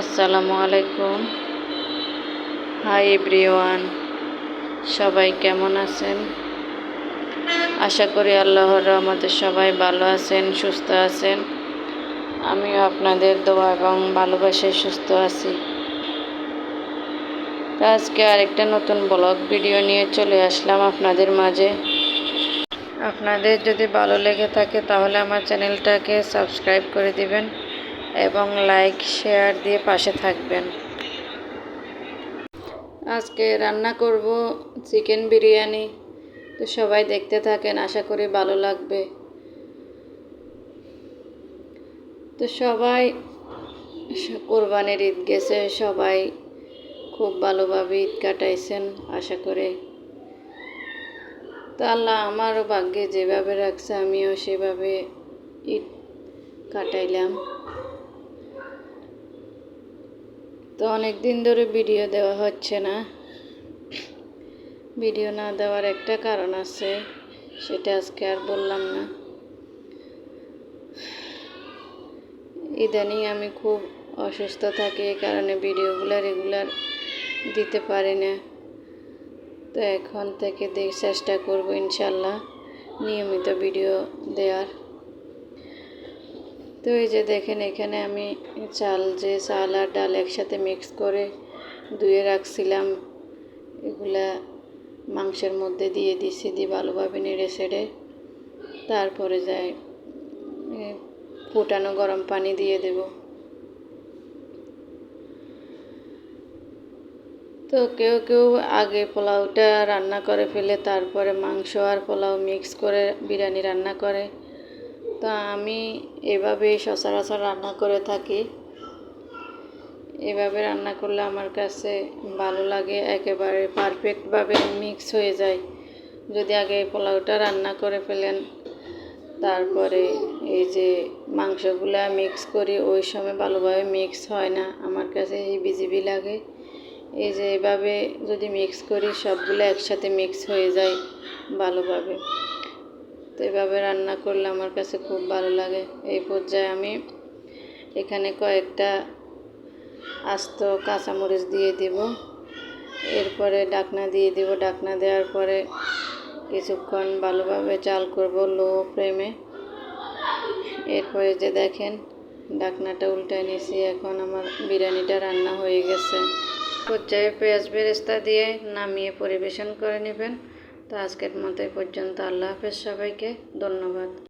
আসসালামু আলাইকুম। Hi everyone, সবাই কেমন আছেন? আশা করি আল্লাহর রহমতে সবাই ভালো আছেন, সুস্থ আছেন। আমিও আপনাদের দোয়া এবং ভালোবাসায় সুস্থ আছি। আজকে আরেকটা নতুন ব্লগ ভিডিও নিয়ে চলে আসলাম আপনাদের মাঝে। আপনাদের যদি ভালো লেগে থাকে তাহলে আমার চ্যানেলটাকে সাবস্ক্রাইব করে দিবেন। এবং লাইক, শেয়ার দিয়ে পাশে থাকবেন। আজকে রান্না করব চিকেন বিরিয়ানি। তো সবাই দেখতে থাকেন, আশা করি ভালো লাগবে। তো সবাই, কোরবানির ঈদ গেছে, সবাই খুব ভালোভাবে ঈদ কাটাইছেন, আশা করে। তো আল্লাহ আমারও ভাগ্যে যেভাবে রাখছে, আমিও সেভাবে ঈদ কাটাইলাম। তো অনেক দিন ধরে ভিডিও দেওয়া হচ্ছে না। ভিডিও না দেওয়ার একটা কারণ আছে, সেটা আজকে আর বললাম না। ইদানিং আমি খুব অসুস্থ থাকি এই কারণে ভিডিওগুলো রেগুলার দিতে পারি না। তো এখন থেকে চেষ্টা করব ইনশাল্লাহ নিয়মিত ভিডিও দেওয়ার। তো এই যে দেখেন, এখানে আমি চাল, যে চাল আর ডাল একসাথে মিক্স করে ধুয়ে রাখছিলাম। এগুলা মাংসের মধ্যে দিয়ে দিছি, দিয়ে ভালোভাবে নেড়ে ছেড়ে। তারপরে যাই ফুটানো গরম পানি দিয়ে দেব। তো কেউ কেউ আগে পোলাওটা রান্না করে ফেলে, তারপরে মাংস আর পোলাও মিক্স করে বিরিয়ানি রান্না করে। তো আমি এভাবেই সচরাচর রান্না করে থাকি। এভাবে রান্না করলে আমার কাছে ভালো লাগে, একেবারে পারফেক্টভাবে মিক্স হয়ে যায়। যদি আগে পোলাওটা রান্না করে ফেলেন, তারপরে এই যে মাংসগুলা মিক্স করি, ওই সময় ভালোভাবে মিক্স হয় না। আমার কাছে এই বিজিবি লাগে। এই যে এভাবে যদি মিক্স করি, সবগুলো একসাথে মিক্স হয়ে যায় ভালোভাবে। তো এভাবে রান্না করলে আমার কাছে খুব ভালো লাগে। এই পর্যায়ে আমি এখানে কয়েকটা আস্ত কাঁচামরিচ দিয়ে দিব। এরপরে ডাকনা দিয়ে দিব। ডাকনা দেওয়ার পরে কিছুক্ষণ ভালোভাবে চাল করব লো ফ্লেমে। এরপরে যে দেখেন, ডাকনাটা উল্টায় নিয়েছি এখন আমার বিরিয়ানিটা রান্না হয়ে গেছে। পর্যায়ে পেঁয়াজ বেরেস্তা দিয়ে নামিয়ে পরিবেশন করে নেবেন। তো আজকের মতো পর্যন্ত। আল্লাহ হাফেজ সবাইকে। ধন্যবাদ।